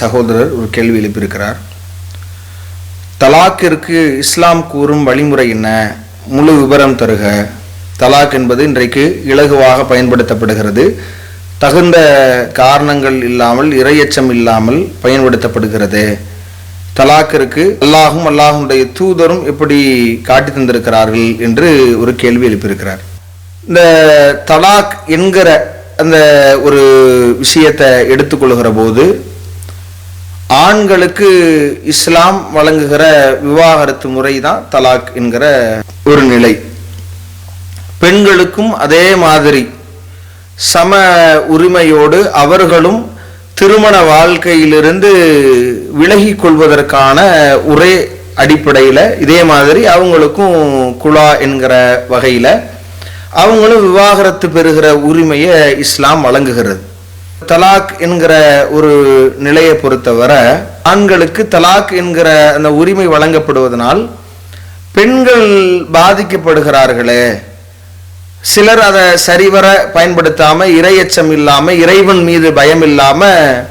சகோதரர் ஒரு கேள்வி எழுப்பியிருக்கிறார். தலாக்கிற்கு இஸ்லாம் கூறும் வழிமுறை என்ன? முழு விவரம் தருக. தலாக் என்பது இன்றைக்கு இலகுவாக பயன்படுத்தப்படுகிறது. தகுந்த காரணங்கள் இல்லாமல் இரையச்சம் இல்லாமல் பயன்படுத்தப்படுகிறது. தலாக்கிற்கு அல்லாஹும் அல்லாஹுடைய தூதரும் எப்படி காட்டி தந்திருக்கிறார்கள் என்று ஒரு கேள்வி எழுப்பியிருக்கிறார். இந்த தலாக் என்கிற அந்த ஒரு விஷயத்தை எடுத்துக்கொள்கிற போது ஆண்களுக்கு இஸ்லாம் வழங்குகிற விவாகரத்து முறை தான் தலாக் என்கிற ஒரு நிலை. பெண்களுக்கும் அதே மாதிரி சம உரிமையோடு அவர்களும் திருமண வாழ்க்கையிலிருந்து விலகி கொள்வதற்கான ஒரே அடிப்படையில் இதே மாதிரி அவங்களுக்கும் குலா என்கிற வகையில் அவங்களும் விவாகரத்து பெறுகிற உரிமையை இஸ்லாம் வழங்குகிறது. தலாக் என்கிற ஒரு நிலையை பொறுத்தவரை ஆண்களுக்கு தலாக் என்கிற அந்த உரிமை வழங்கப்படுவதனால் பெண்கள் பாதிக்கப்படுகிறார்களே. சிலர் அதை சரிவர பயன்படுத்தாமல் இரையச்சம் இல்லாமல் இறைவன் மீது பயம் இல்லாமல்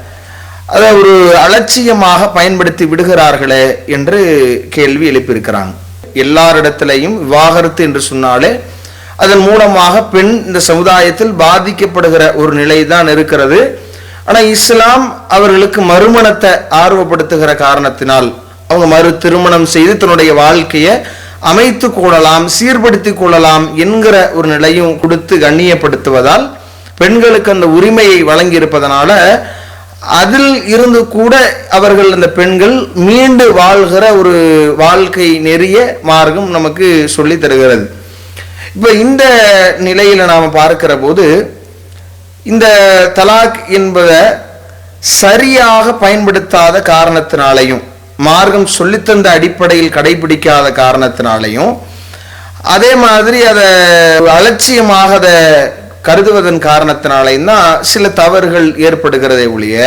அதை ஒரு அலட்சியமாக பயன்படுத்தி விடுகிறார்களே என்று கேள்வி எழுப்பியிருக்கிறாங்க. எல்லாரிடத்திலையும் விவாகரத்து என்று சொன்னாலே அதன் மூலமாக பெண் இந்த சமுதாயத்தில் பாதிக்கப்படுகிற ஒரு நிலை தான் இருக்கிறது. ஆனால் இஸ்லாம் அவர்களுக்கு மறுமணத்தை ஆர்வப்படுத்துகிற காரணத்தினால் அவங்க மறு திருமணம் செய்து தன்னுடைய வாழ்க்கையை அமைத்து கொள்ளலாம் சீர்படுத்தி கொள்ளலாம் என்கிற ஒரு நிலையும் கொடுத்து கண்ணியப்படுத்துவதால் பெண்களுக்கு அந்த உரிமையை வழங்கியிருப்பதனால அதில் இருந்து கூட அவர்கள் அந்த பெண்கள் மீண்டு வாழ்கிற ஒரு வாழ்க்கை நெறிய மார்க்கம் நமக்கு சொல்லி தருகிறது. இப்போ இந்த நிலையில் நாம் பார்க்கிற போது இந்த தலாக் என்பதை சரியாக பயன்படுத்தாத காரணத்தினாலையும் மார்க்கம் சொல்லித்தந்த அடிப்படையில் கடைபிடிக்காத காரணத்தினாலையும் அதே மாதிரி அதை அலட்சியமாக அதை கருதுவதன் காரணத்தினாலையும் தான் சில தவறுகள் ஏற்படுகிறதே ஒழிய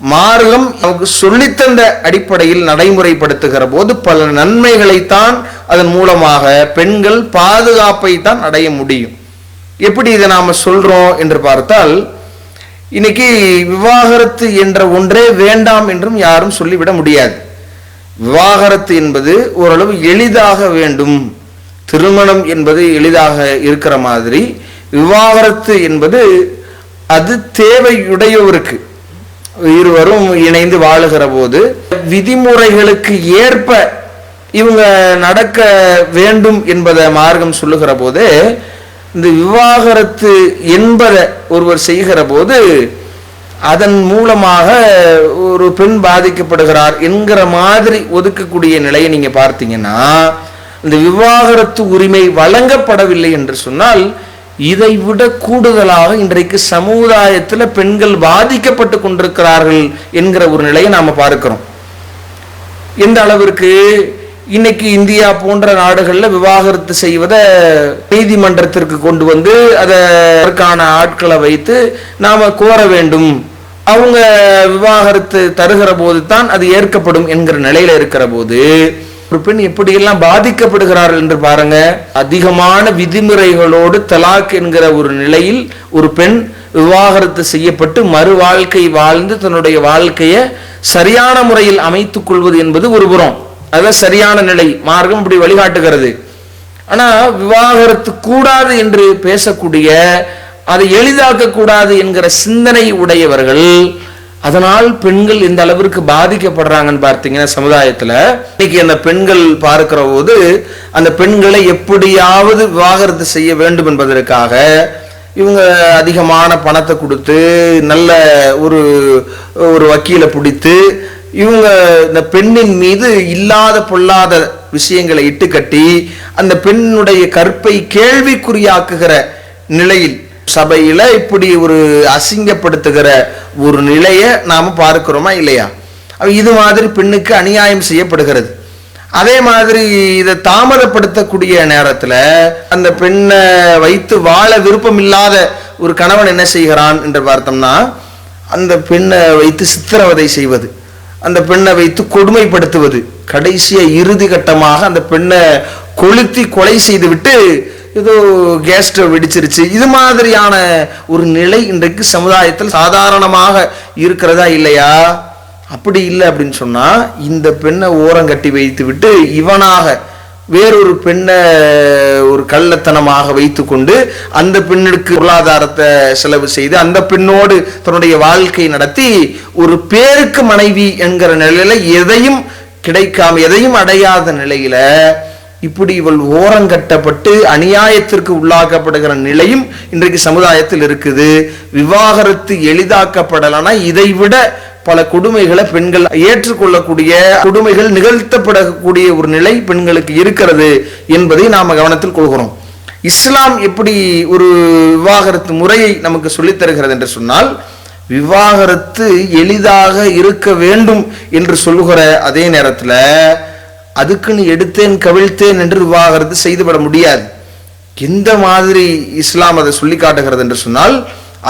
மார்க்கம் நமக்கு சொல்லித்தந்த அடிப்படையில் நடைமுறைப்படுத்துகிற போது பல நன்மைகளைத்தான் அதன் மூலமாக பெண்கள் பாதுகாப்பை தான் அடைய முடியும். எப்படி இதை நாம் சொல்றோம் என்று பார்த்தால் இன்னைக்கு விவாகரத்து என்ற ஒன்றே வேண்டாம் என்றும் யாரும் சொல்லிவிட முடியாது. விவாகரத்து என்பது ஓரளவு எளிதாக வேண்டும். திருமணம் என்பது எளிதாக இருக்கிற மாதிரி விவாகரத்து என்பது அது தேவையுடையவருக்கு இருவரும் இணைந்து வாழுகிற போது விதிமுறைகளுக்கு ஏற்ப இவங்க நடக்க வேண்டும் என்பதை மார்க்கம் சொல்லுகிற போது இந்த விவாகரத்து என்பதை ஒருவர் செய்கிற போது அதன் மூலமாக ஒரு பெண் பாதிக்கப்படுகிறார் என்கிற மாதிரி ஒதுக்கக்கூடிய நிலையை நீங்க பார்த்தீங்கன்னா இந்த விவாகரத்து உரிமை வழங்கப்படவில்லை என்று சொன்னால் இதை விட கூடுதலாக இன்றைக்கு சமுதாயத்தில் பெண்கள் பாதிக்கப்பட்டு கொண்டிருக்கிறார்கள் என்கிற ஒரு நிலையை நாம் பார்க்கிறோம். எந்த அளவிற்கு இன்னைக்கு இந்தியா போன்ற நாடுகளில் விவாகரத்து செய்வதை நீதிமன்றத்திற்கு கொண்டு வந்து அதை அதற்கான ஆட்களை வைத்து நாம் கோர வேண்டும். அவங்க விவாகரத்து தருகிற போது தான் அது ஏற்கப்படும் என்கிற நிலையில் இருக்கிற போது ஒரு பெண் எப்படியெல்லாம் பாதிக்கப்படுகிறார்கள் என்று பாருங்க. அதிகமான விதிமுறைகளோடு தலாக் என்கிற ஒரு நிலையில் ஒரு பெண் விவாகரத்து செய்யப்பட்டு மறு வாழ்க்கை வாழ்ந்து தன்னுடைய வாழ்க்கையை சரியான முறையில் அமைத்துக் கொள்வது என்பது ஒரு புறம். அதான் சரியான நிலை மார்க்கம் இப்படி வழிகாட்டுகிறது. ஆனா விவாகரத்து கூடாது என்று பேசக்கூடிய அதை எளிதாக்க கூடாது என்கிற சிந்தனை உடையவர்கள் அதனால் பெண்கள் இந்த அளவிற்கு பாதிக்கப்படுறாங்கன்னு பார்த்தீங்கன்னா சமுதாயத்தில். இன்னைக்கு அந்த பெண்கள் பார்க்கிற போது அந்த பெண்களை எப்படியாவது விவாகரத்து செய்ய வேண்டும் என்பதற்காக இவங்க அதிகமான பணத்தை கொடுத்து நல்ல ஒரு ஒரு வக்கீலை பிடித்து இவங்க இந்த பெண்ணின் மீது இல்லாத பொல்லாத விஷயங்களை இட்டு கட்டி அந்த பெண்ணுடைய கற்பை கேள்விக்குறியாக்குகிற நிலையில் சபையில் இப்படி ஒரு அசிங்கப்படுத்துகிற ஒரு நிலையை நாம் பார்க்கிறோமா இல்லையா? இது மாதிரி பெண்ணுக்கு அநியாயம் செய்யப்படுகிறது. அதே மாதிரி இதை தாமதப்படுத்தக்கூடிய நேரத்தில் அந்த பெண்ணை வைத்து வாழ விருப்பம் இல்லாத ஒரு கணவன் என்ன செய்கிறான் என்று பார்த்தோம்னா அந்த பெண்ணை வைத்து சித்திரவதை செய்வது அந்த பெண்ணை வைத்து கொடுமைப்படுத்துவது கடைசிய இறுதி கட்டமாக அந்த பெண்ணை கொளுத்தி கொலை செய்துவிட்டு ஏதோ கேஸ் ஸ்டவ் வெடிச்சிருச்சு. இது மாதிரியான ஒரு நிலை இன்றைக்கு சமுதாயத்தில் சாதாரணமாக இருக்கிறதா இல்லையா? அப்படி இல்லை அப்படின்னு சொன்னா இந்த பெண்ணை ஓரங்கட்டி வைத்து விட்டு இவனாக வேறொரு பெண்ணை ஒரு கள்ளத்தனமாக வைத்துக்கொண்டு அந்த பெண்ணுக்கு பொருளாதாரத்தை செலவு செய்து அந்த பெண்ணோடு தன்னுடைய வாழ்க்கை நடத்தி ஒரு பேருக்கு மனைவி என்கிற நிலையில எதையும் கிடைக்காம எதையும் அடையாத நிலையில இப்படி இவள் ஓரங்கட்டப்பட்டு அநியாயத்திற்கு உள்ளாக்கப்படுகிற நிலையும் இன்றைக்கு சமுதாயத்தில் இருக்குது. விவாகரத்து எளிதாக்கப்படலைன்னா இதை விட பல கொடுமைகளை பெண்கள் ஏற்றுக்கொள்ளக்கூடிய கொடுமைகள் நிகழ்த்தப்படக்கூடிய ஒரு நிலை பெண்களுக்கு இருக்கிறது என்பதை நாம கவனத்தில் கொள்கிறோம். இஸ்லாம் எப்படி ஒரு விவாகரத்து முறையை நமக்கு சொல்லித் தருகிறது என்று சொன்னால் விவாகரத்து எளிதாக இருக்க வேண்டும் என்று சொல்லுகிற அதே நேரத்துல அதுக்குன்னு எடுத்தேன் கவிழ்த்தேன் என்று விவாகரத்து செய்துவிட முடியாது. எந்த மாதிரி இஸ்லாம் அதை சொல்லி காட்டுகிறது என்று சொன்னால்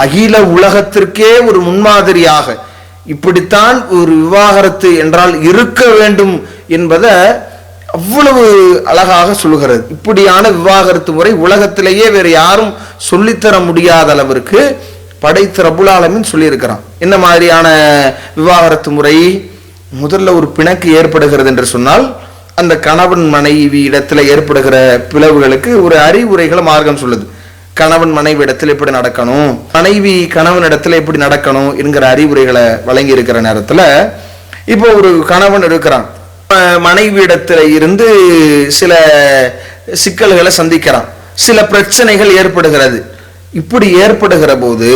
அகில உலகத்திற்கே ஒரு முன்மாதிரியாக இப்படித்தான் ஒரு விவாகரத்து என்றால் இருக்க வேண்டும் என்பதை அவ்வளவு அழகாக சொல்லுகிறது. இப்படியான விவாகரத்து முறை உலகத்திலேயே வேறு யாரும் சொல்லித்தர முடியாத அளவிற்கு படைத்த ரபுலாலமின் சொல்லியிருக்கிறான். என்ன மாதிரியான விவாகரத்து முறை? முதல்ல ஒரு பிணக்கு ஏற்படுகிறது என்று சொன்னால் அந்த கணவன் மனைவி இடத்துல ஏற்படுகிற பிளவுகளுக்கு ஒரு அறிவுரைகளை மார்க்கம் சொல்லுது. கணவன் மனைவி இடத்துல எப்படி நடக்கணும்? மனைவி கணவன் இடத்துல எப்படி நடக்கணும்? என்கிற அறிவுரைகளை வழங்கி இருக்கிற நேரத்துல இப்போ ஒரு கணவன் இருக்கிறான். மனைவி இடத்துல இருந்து சில சிக்கல்களை சந்திக்கிறான். சில பிரச்சனைகள் ஏற்படுகிறது. இப்படி ஏற்படுகிற போது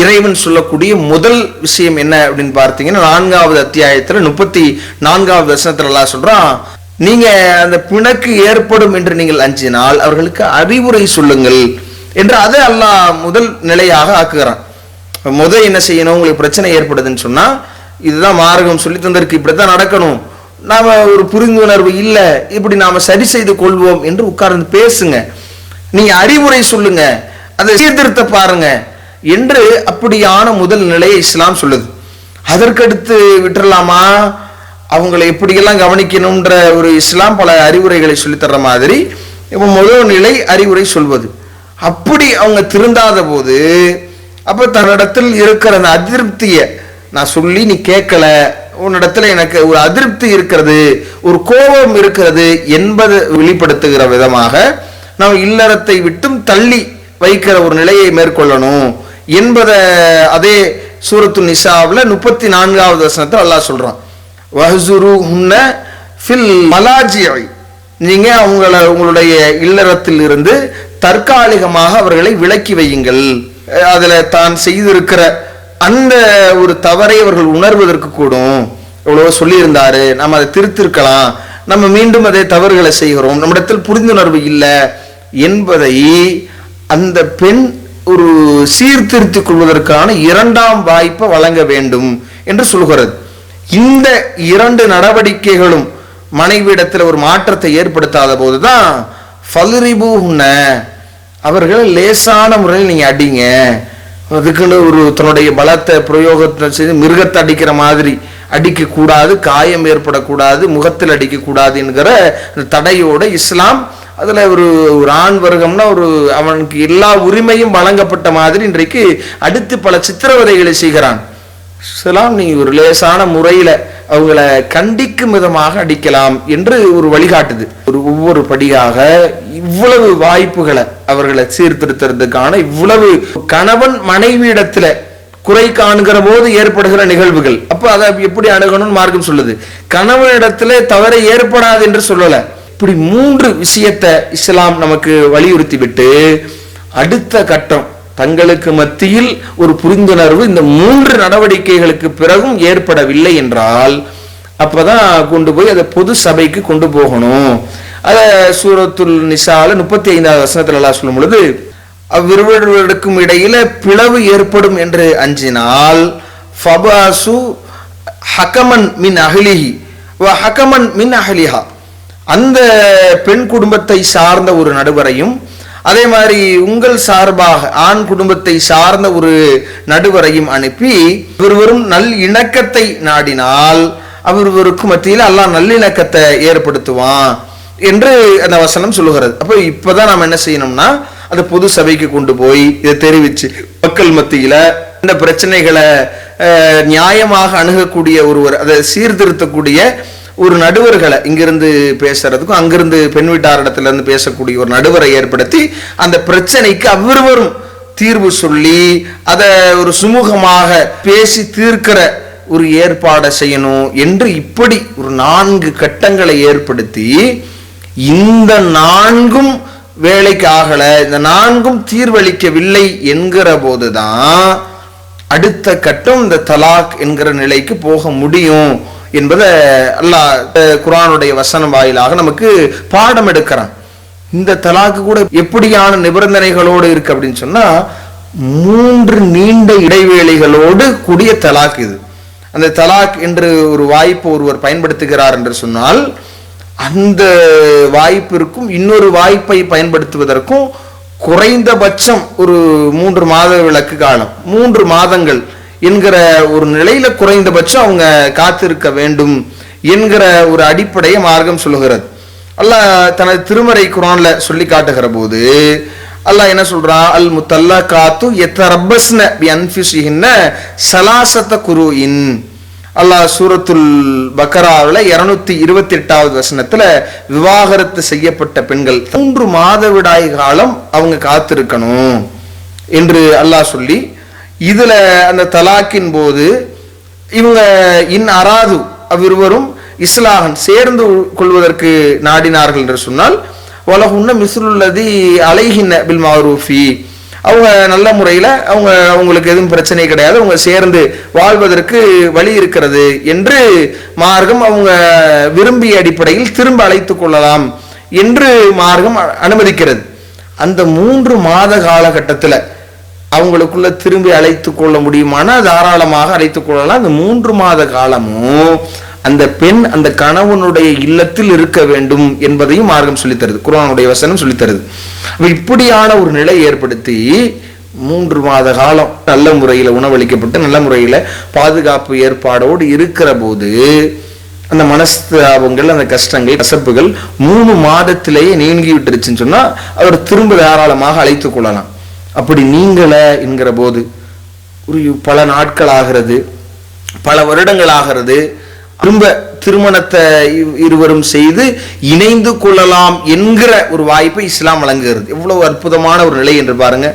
இறைவன் சொல்லக்கூடிய முதல் விஷயம் என்ன அப்படின்னு பார்த்தீங்கன்னா நான்காவது அத்தியாயத்தில் முப்பத்தி நான்காவது வசனத்துல எல்லாம் சொல்கிறான் நீங்க அந்த பிணக்கு ஏற்படும் என்று நீங்கள் அஞ்சினால் அவர்களுக்கு அறிவுரை சொல்லுங்கள் என்று அதை அல்லாஹ் முதல் நிலையாக ஆக்குகிறான். முதல் என்ன செய்யணும்? உங்களுக்கு பிரச்சனை ஏற்படுதுன்னு சொன்னா இதுதான் மார்க்கம் சொல்லி தந்திருக்கு இப்படித்தான் நடக்கணும். நாம ஒரு புரிந்துணர்வு இல்லை இப்படி நாம சரி செய்து கொள்வோம் என்று உட்கார்ந்து பேசுங்க. நீங்க அறிவுரை சொல்லுங்க அதை சீர்திருத்த பாருங்க. என்று அப்படியான முதல் நிலையை இஸ்லாம் சொல்லுது. அதற்கடுத்து விட்டுடலாமா அவங்களை எப்படியெல்லாம் கவனிக்கணும்ன்ற ஒரு இஸ்லாம் பல அறிவுரைகளை சொல்லித் மாதிரி இப்போ முதல் நிலை அறிவுரை சொல்வது. அப்படி அவங்க திருந்தாத போது அப்போ தன்னிடத்தில் இருக்கிற அந்த அதிருப்தியை நான் சொல்லி நீ கேட்கல உன்னிடத்துல எனக்கு ஒரு அதிருப்தி இருக்கிறது ஒரு கோபம் இருக்கிறது என்பதை வெளிப்படுத்துகிற விதமாக நாம் இல்லறத்தை விட்டும் தள்ளி வைக்கிற ஒரு நிலையை மேற்கொள்ளணும். என்பதை அதே சூரத்து நிசாவில் முப்பத்தி நான்காவது வசனத்தை அல்லாஹ் சொல்கிறான் வஹசுரு ஹுன்ன ஃபில் மலாஜியை நீங்கள் அவங்கள உங்களுடைய இல்லறத்தில் இருந்து தற்காலிகமாக அவர்களை விலக்கி வையுங்கள். அதில் தான் செய்திருக்கிற அந்த ஒரு தவறை அவர்கள் உணர்வதற்கு கூடும். எவ்வளவோ சொல்லியிருந்தாரு நம்ம அதை திருத்திருக்கலாம். நம்ம மீண்டும் அதே தவறுகளை செய்கிறோம். நம்மிடத்தில் புரிந்துணர்வு இல்லை என்பதை அந்த பெண் ஒரு சீர்திருத்திக் கொள்வதற்கான இரண்டாம் வாய்ப்பை வழங்க வேண்டும் என்று சொல்கிறது. இந்த இரண்டு நடவடிக்கைகளும் மனைவியிடத்தில் ஒரு மாற்றத்தை ஏற்படுத்தாத போதுதான் ஃபல்ரிபு அவர்களை லேசான முறையில் நீங்கள் அடிங்க. அதுக்குன்னு ஒரு தன்னுடைய பலத்தை பிரயோகத்தை செய்து மிருகத்தை அடிக்கிற மாதிரி அடிக்கக்கூடாது காயம் ஏற்படக்கூடாது முகத்தில் அடிக்கக்கூடாது என்கிற தடையோடு தடையோட இஸ்லாம் அதுல ஒரு ஒரு ஆண் வர்க்கம்னா ஒரு அவனுக்கு எல்லா உரிமையும் வழங்கப்பட்ட மாதிரி இன்றைக்கு அடுத்து பல சித்திரவதைகளை செய்கிறான். இஸ்லாம் நீ ஒரு லேசான முறையில அவங்கள கண்டிக்கும் விதமாக அடிக்கலாம் என்று ஒரு வழிகாட்டுது. ஒரு ஒவ்வொரு படியாக இவ்வளவு வாய்ப்புகளை அவர்களை சீர்திருத்துறதுக்கான இவ்வளவு கணவன் மனைவியிடத்துல குறை காணுகிற போது ஏற்படுகிற நிகழ்வுகள். அப்போ அதை எப்படி அணுகணும்னு மார்க்கம் சொல்லுது. கணவனிடத்துல தவறை ஏற்படாது என்று சொல்லலை. இப்படி மூன்று விஷயத்தை இஸ்லாம் நமக்கு வலியுறுத்தி விட்டு அடுத்த கட்டம் தங்களுக்கு மத்தியில் ஒரு புரிந்துணர்வு இந்த மூன்று நடவடிக்கைகளுக்கு பிறகும் ஏற்படவில்லை என்றால் அப்பதான் கொண்டு போய் அதை பொது சபைக்கு கொண்டு போகணும். அத சூரத்துல் நிசால முப்பத்தி ஐந்தாவது வசனத்துல எல்லாம் சொல்லும் பொழுது அவ்விருவர்களுக்கும் இடையில பிளவு ஏற்படும் என்று அஞ்சினால் ஃபபாசு ஹகமன் மின் அஹ்லிஹி ஹகமன் மின் அஹ்லிஹா. அந்த பெண் குடும்பத்தை சார்ந்த ஒரு நடுவரையும் அதே மாதிரி உங்கள் சார்பாக ஆண் குடும்பத்தை சார்ந்த ஒரு நடுவரையும் அனுப்பி ஒருவரும் நல் இணக்கத்தை நாடினால் அவர்களுக்கு மத்தியில் அல்லாஹ் நல்லிணக்கத்தை ஏற்படுத்துவான் என்று அந்த வசனம் சொல்லுகிறது. அப்போ இப்போதான் நாம் என்ன செய்யணும்னா அதை பொது சபைக்கு கொண்டு போய் இதை தெரிவிச்சு மக்கள் மத்தியில் இந்த பிரச்சனைகளை நியாயமாக அணுகக்கூடிய ஒருவர் அதை சீர்திருத்தக்கூடிய ஒரு நடுவர்களை இங்கிருந்து பேசுறதுக்கும் அங்கிருந்து பெண் வீட்டாரிடத்துல இருந்து பேசக்கூடிய ஒரு நடுவரை ஏற்படுத்தி அந்த பிரச்சனைக்கு அவ்விருவரும் தீர்வு சொல்லி அதை ஒரு சுமூகமாக பேசி தீர்க்கிற ஒரு ஏற்பாடை செய்யணும் என்று இப்படி ஒரு நான்கு கட்டங்களை ஏற்படுத்தி இந்த நான்கும் வேலைக்கு ஆகலை இந்த நான்கும் தீர்வளிக்கவில்லை என்கிற போதுதான் அடுத்த கட்டம் இந்த தலாக் என்கிற நிலைக்கு போக முடியும். என்பதை அல்லாஹ் குரானுடைய வசனம் வாயிலாக நமக்கு பாடம் எடுக்கிறான். இந்த தலாக்கு கூட எப்படியான நிபந்தனைகளோடு இருக்கு அப்படின்னு சொன்னா மூன்று நீண்ட இடைவேளைகளோடு கூடிய தலாக் இது. அந்த தலாக் என்று ஒரு வாய்ப்பு ஒருவர் பயன்படுத்துகிறார் என்று சொன்னால் அந்த வாய்ப்பிற்கும் இன்னொரு வாய்ப்பை பயன்படுத்துவதற்கும் குறைந்தபட்சம் ஒரு மூன்று மாத விளக்கு காலம் மூன்று மாதங்கள் என்கிற ஒரு நிலையில குறைந்தபட்சம் அவங்க காத்திருக்க வேண்டும் என்கிற ஒரு அடிப்படையை மார்க்கம் சொல்லுகிறது. அல்லாஹ் தனது திருமறை குரான்ல சொல்லி காட்டுகிற போது அல்லாஹ் என்ன சொல்றான் அல் முத்தல்லா காத்து எத்தரப்பஸ்ன பி அன்ஃபிசிஹின்ன குரு இன் அல்லாஹ் சூரத்துல் பக்கராவில் இருநூத்தி இருபத்தி எட்டாவது வசனத்துல விவாகரத்து செய்யப்பட்ட பெண்கள் மூன்று மாதவிடாய் காலம் அவங்க காத்திருக்கணும் என்று அல்லாஹ் சொல்லி இதில் அந்த தலாக்கின் போது இவங்க இன் அராது அவ்விருவரும் இஸ்லாகன் சேர்ந்து கொள்வதற்கு நாடினார்கள் என்று சொன்னால் உலகுன்ன மிஸ்ருல்லதி அலைஹின்ன பில் மாரூஃபி. அவங்க நல்ல முறையில் அவங்க அவங்களுக்கு எதுவும் பிரச்சனை கிடையாது. அவங்க சேர்ந்து வாழ்வதற்கு வழி இருக்கிறது என்று மார்க்கம் அவங்க விரும்பிய அடிப்படையில் திரும்ப அழைத்து கொள்ளலாம் என்று மார்க்கம் அனுமதிக்கிறது. அந்த மூன்று மாத காலகட்டத்தில் அவங்களுக்குள்ள திரும்பி அழைத்து கொள்ள முடியுமானா? தாராளமாக அழைத்து கொள்ளலாம். அந்த மூன்று மாத காலமும் அந்த பெண் அந்த கணவனுடைய இல்லத்தில் இருக்க வேண்டும் என்பதையும் மார்க்கம் சொல்லித் தருது. வசனம் சொல்லித் தருது. அப்ப இப்படியான ஒரு நிலை ஏற்படுத்தி மூன்று மாத காலம் நல்ல முறையில் உணவளிக்கப்பட்டு நல்ல முறையில் பாதுகாப்பு ஏற்பாடோடு இருக்கிற போது அந்த மனஸ்தாபங்கள் அந்த கஷ்டங்கள் கசப்புகள் மூணு மாதத்திலேயே நீங்கி விட்டுருச்சுன்னு சொன்னால் அவர் திரும்ப தாராளமாக அழைத்து கொள்ளலாம். அப்படி நீங்கள என்கிற போது ஒரு பல நாட்கள் ஆகிறது பல வருடங்கள் ஆகிறது திரும்ப திருமணத்தை இருவரும் செய்து இணைந்து கொள்ளலாம் என்கிற ஒரு வாய்ப்பை இஸ்லாம் வழங்குகிறது. எவ்வளவு அற்புதமான ஒரு நிலை என்று பாருங்க.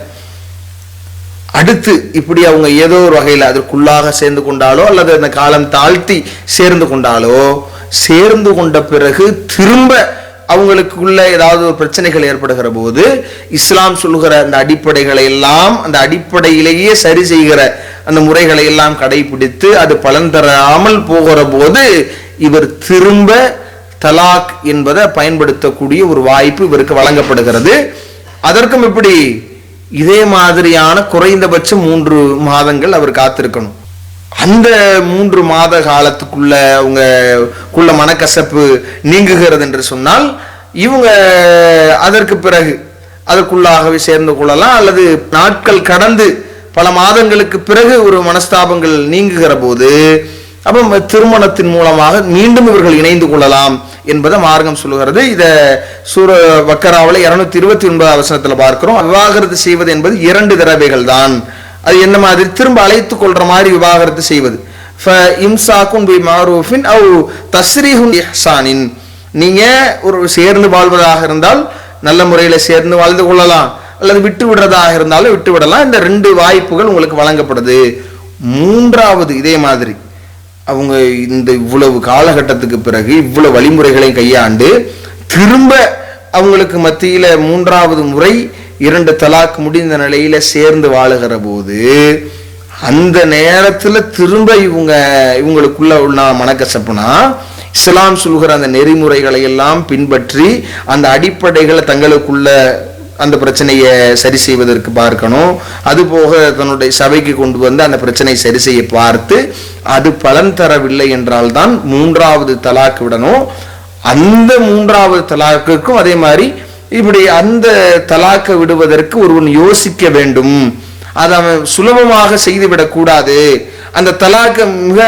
அடுத்து இப்படி அவங்க ஏதோ ஒரு வகையில் அதற்குள்ளாக சேர்ந்து கொண்டாலோ அல்லது அந்த காலம் தாழ்த்தி சேர்ந்து கொண்டாலோ சேர்ந்து கொண்ட பிறகு திரும்ப அவங்களுக்குள்ள ஏதாவது ஒரு பிரச்சனைகள் ஏற்படுகிற போது இஸ்லாம் சொல்லுகிற அந்த அடிப்படைகளை எல்லாம் அந்த அடிப்படையிலேயே சரி செய்கிற அந்த முறைகளை எல்லாம் கடைபிடித்து அது பலன் தராமல் போகிற போது இவர் திரும்ப தலாக் என்பதை பயன்படுத்தக்கூடிய ஒரு வாய்ப்பு இவருக்கு வழங்கப்படுகிறது. அதற்கும் இப்படி இதே மாதிரியான குறைந்தபட்சம் மூன்று மாதங்கள் அவர் காத்திருக்கணும். அந்த மூன்று மாத காலத்துக்குள்ள அவங்க குள்ள மனக்கசப்பு நீங்குகிறது என்று சொன்னால் இவங்க அதற்கு பிறகு அதற்குள்ளாகவே சேர்ந்து கொள்ளலாம். அல்லது நாட்கள் கடந்து பல மாதங்களுக்கு பிறகு ஒரு மனஸ்தாபங்கள் நீங்குகிற போது அப்போ திருமணத்தின் மூலமாக மீண்டும் இவர்கள் இணைந்து கொள்ளலாம் என்பதை மார்க்கம் சொல்லுகிறது. இதை சூர வக்கராவில் இருநூத்தி இருபத்தி ஒன்பது அவசரத்தில் பார்க்கிறோம். விவாகரத்து செய்வது என்பது இரண்டு தடவைகள் தான் அது என்ன மாதிரி? திரும்ப அழைத்து கொள்ற மாதிரி விவாகரத்து செய்வது. இம்சாக்கும் பி மாரூஃபின் அவ் தஸ்ரீஹுன் இஹ்சானின். நீங்க ஒரு சேர்ந்து வாழ்வதாக இருந்தால் நல்ல முறையில் சேர்ந்து வாழ்ந்து கொள்ளலாம். அல்லது விட்டு விடுறதாக இருந்தாலும் விட்டு விடலாம். இந்த ரெண்டு வாய்ப்புகள் உங்களுக்கு வழங்கப்படுது. மூன்றாவது இதே மாதிரி. அவங்க இந்த இவ்வளவு காலகட்டத்துக்கு பிறகு இவ்வளவு வழிமுறைகளை கையாண்டு திரும்ப அவங்களுக்கு மத்தியில மூன்றாவது முறை இரண்டு தலாக் முடிந்த நிலையில சேர்ந்து வாழுகிற போது அந்த நேரத்தில் திரும்ப இவங்க இவங்களுக்குள்ள உள்ள மனக்கசப்புனா இஸ்லாம் சொல்கிற அந்த நெறிமுறைகளை எல்லாம் பின்பற்றி அந்த அடிப்படைகளை தங்களுக்குள்ள அந்த பிரச்சனையை சரி செய்வதற்கு பார்க்கணும். அதுபோக தன்னுடைய சபைக்கு கொண்டு வந்து அந்த பிரச்சனையை சரி செய்ய பார்த்து அது பலன் தரவில்லை என்றால் தான் மூன்றாவது தலாக்கு விடணும். அந்த மூன்றாவது தலாக்குக்கும் அதே மாதிரி இப்படி அந்த தலாக்க விடுவதற்கு ஒருவன் யோசிக்க வேண்டும். அதை அவன் சுலபமாக செய்துவிடக்கூடாது அந்த தலாக்கை மிக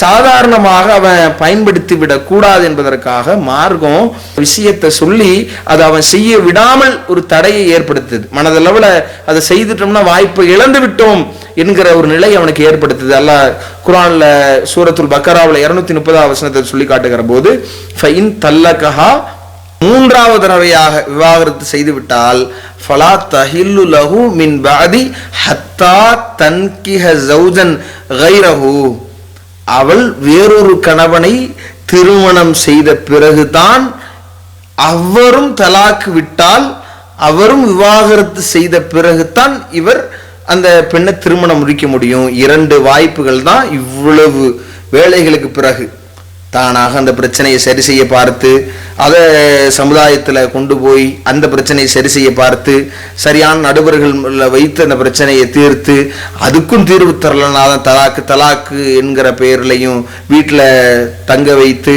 சாதாரணமாக அவன் பயன்படுத்தி விடக்கூடாது என்பதற்காக மார்க்கம் விஷயத்தை சொல்லி அதை அவன் செய்ய விடாமல் ஒரு தடையை ஏற்படுத்துது. மனதளவில் அதை செய்துட்டோம்னா வாய்ப்பை இழந்து விட்டோம் என்கிற ஒரு நிலை அவனுக்கு ஏற்படுத்துது. அல்ல குரான்ல சூரத்துல் பக்கராவில் இருநூத்தி முப்பதாவது வசனத்தை சொல்லி காட்டுகிற போது ஃபைன் தல்லகஹா மூன்றாவது தடவையாக விவாகரத்து செய்துவிட்டால் ஃபலா தஹில்லு லஹு மின் பாதி ஹத்தா தன்கிஹ ஜௌஜன் கைரஹு. அவள் வேறொரு கணவனை திருமணம் செய்த பிறகுதான் அவரும் தலாக்கு விட்டால் அவரும் விவாகரத்து செய்த பிறகுதான் இவர் அந்த பெண்ணை திருமணம் முடிக்க முடியும். இரண்டு வாய்ப்புகள் தான் இவ்வளவு வேலைகளுக்கு பிறகு. தானாக அந்த பிரச்சனையை சரி செய்ய பார்த்து அதை சமுதாயத்தில் கொண்டு போய் அந்த பிரச்சனையை சரி செய்ய பார்த்து சரியான நடுவர்கள் வைத்து அந்த பிரச்சனையை தீர்த்து அதுக்கும் தீர்வு தரலனா தான் தலாக்கு தலாக்கு என்கிற பெயர்லையும் வீட்டில் தங்க வைத்து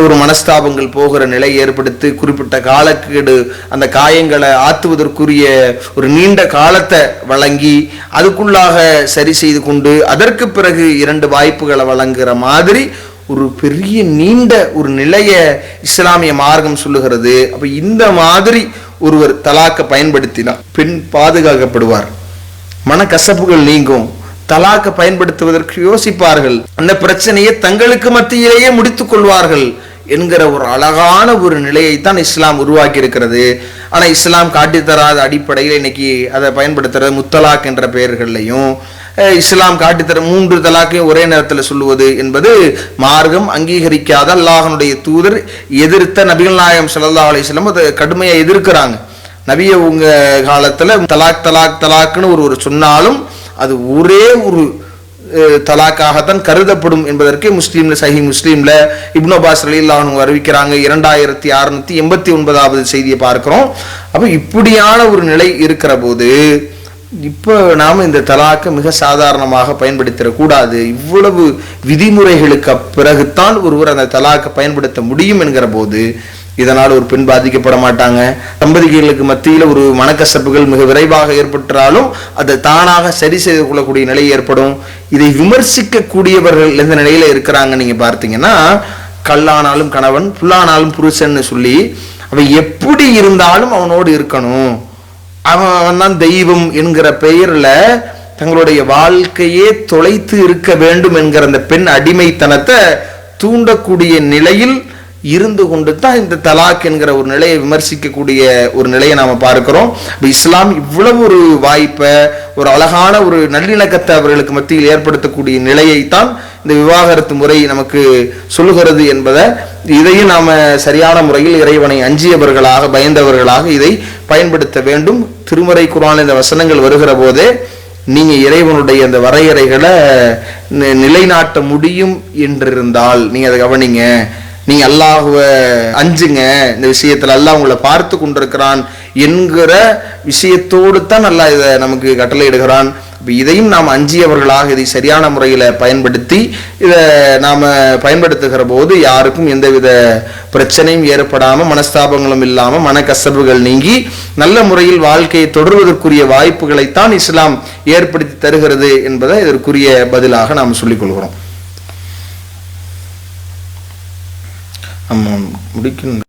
ஒரு மனஸ்தாபங்கள் போகிற நிலை ஏற்படுத்தி குறிப்பிட்ட காலக்கெடு அந்த காயங்களை ஆத்துவதற்குரிய ஒரு நீண்ட காலத்தை வழங்கி அதுக்குள்ளாக சரி செய்து கொண்டு அதற்கு பிறகு இரண்டு வாய்ப்புகளை வழங்குகிற மாதிரி ஒரு பெரிய நீண்ட ஒரு நிலைய இஸ்லாமிய மார்க்கம் சொல்லுகிறது. அப்ப இந்த மாதிரி ஒருவர் தலாக்க பயன்படுத்தினா பெண் பாதுகாக்கப்படுவார். மனக்கசப்புகள் நீங்கும். தலாக்க பயன்படுத்துவதற்கு யோசிப்பார்கள். அந்த பிரச்சனையை தங்களுக்கு மத்தியிலேயே முடித்துக் கொள்வார்கள். என்கிற ஒரு அழகான ஒரு நிலையை தான் இஸ்லாம் உருவாக்கி இருக்கிறது ஆனால் இஸ்லாம் காட்டித்தராத அடிப்படையில் இன்னைக்கு அதை பயன்படுத்துகிற முத்தலாக் என்ற பெயர்கள்லையும் இஸ்லாம் காட்டித்தர மூன்று தலாக்கையும் ஒரே நேரத்தில் சொல்லுவது என்பது மார்க்கம் அங்கீகரிக்காத அல்லாஹனுடைய தூதர் எதிர்த்த நபிகள் நாயகம் சல்லா அலிஸ்லாம் அதை கடுமையாக எதிர்க்கிறாங்க. நபிய உங்க காலத்தில் தலாக் தலாக் தலாக்னு ஒரு ஒரு சொன்னாலும் அது ஒரே ஒரு தலாக்காகத்தான் கருதப்படும் என்பதற்கு முஸ்லீம்ல சஹி முஸ்லீம்ல இப்னோ அப்பாஸ் ரலியல்லாஹு அறிவிக்கிறாங்க. இரண்டாயிரத்தி அறுநூத்தி எண்பத்தி ஒன்பதாவது செய்தியை பார்க்கிறோம். அப்ப இப்படியான ஒரு நிலை இருக்கிற போது இப்போ நாம் இந்த தலாக்கை மிக சாதாரணமாக பயன்படுத்திடக்கூடாது. இவ்வளவு விதிமுறைகளுக்கு பிறகுத்தான் ஒருவர் அந்த தலாக்கை பயன்படுத்த முடியும் என்கிற போது இதனால் ஒரு பெண் பாதிக்கப்பட மாட்டாங்க. தம்பதிகளுக்கு மத்தியில் ஒரு மனக்கசப்புகள் மிக விரைவாக ஏற்பட்டாலும் அதை தானாக சரி செய்து கொள்ளக்கூடிய நிலை ஏற்படும். இதை விமர்சிக்கக்கூடியவர்கள் எந்த நிலையில் இருக்கிறாங்க நீங்கள் பார்த்தீங்கன்னா கல்லானாலும் கணவன் புல்லானாலும் புருஷன்னு சொல்லி அவன் எப்படி இருந்தாலும் அவனோடு இருக்கணும். அவன் தான் தெய்வம் என்கிற பெயரில் தங்களுடைய வாழ்க்கையே தொலைத்து இருக்க வேண்டும் என்கிற அந்த பெண் அடிமைத்தனத்தை தூண்டக்கூடிய நிலையில் இருந்து கொண்டு தான் இந்த தலாக் என்கிற ஒரு நிலையை விமர்சிக்கக்கூடிய ஒரு நிலையை நாம் பார்க்கிறோம். இப்போ இஸ்லாம் இவ்வளவு ஒரு வாய்ப்பை ஒரு அழகான ஒரு நல்லிணக்கத்தை அவர்களுக்கு மத்தியில் ஏற்படுத்தக்கூடிய நிலையை தான் இந்த விவாகரத்து முறை நமக்கு சொல்லுகிறது என்பதை இதையும் நாம் சரியான முறையில் இறைவனை அஞ்சியவர்களாக பயந்தவர்களாக இதை பயன்படுத்த வேண்டும். திருமறை குரான் இந்த வசனங்கள் வருகிற போதே நீங்கள் இறைவனுடைய அந்த வரையறைகளை நிலைநாட்ட முடியும் என்றிருந்தால் நீங்கள் அதை கவனிங்க. நீங்கள் அல்லாஹுவ அஞ்சுங்க இந்த விஷயத்தில் அல்லாஹ் உங்களை பார்த்து கொண்டிருக்கிறான் என்கிற விஷயத்தோடு தான் நல்லா இதை நமக்கு கட்டளையிடுகிறான். இப்போ இதையும் நாம் அஞ்சியவர்களாக இதை சரியான முறையில் பயன்படுத்தி இதை நாம் பயன்படுத்துகிற போது யாருக்கும் எந்தவித பிரச்சனையும் ஏற்படாமல் மனஸ்தாபங்களும் இல்லாமல் மனக்கசப்புகள் நீங்கி நல்ல முறையில் வாழ்க்கையை தொடர்வதற்குரிய வாய்ப்புகளைத்தான் இஸ்லாம் ஏற்படுத்தி தருகிறது என்பதை இதற்குரிய பதிலாக நாம் சொல்லிக்கொள்கிறோம். ஆமாம் முடிக்கணும்.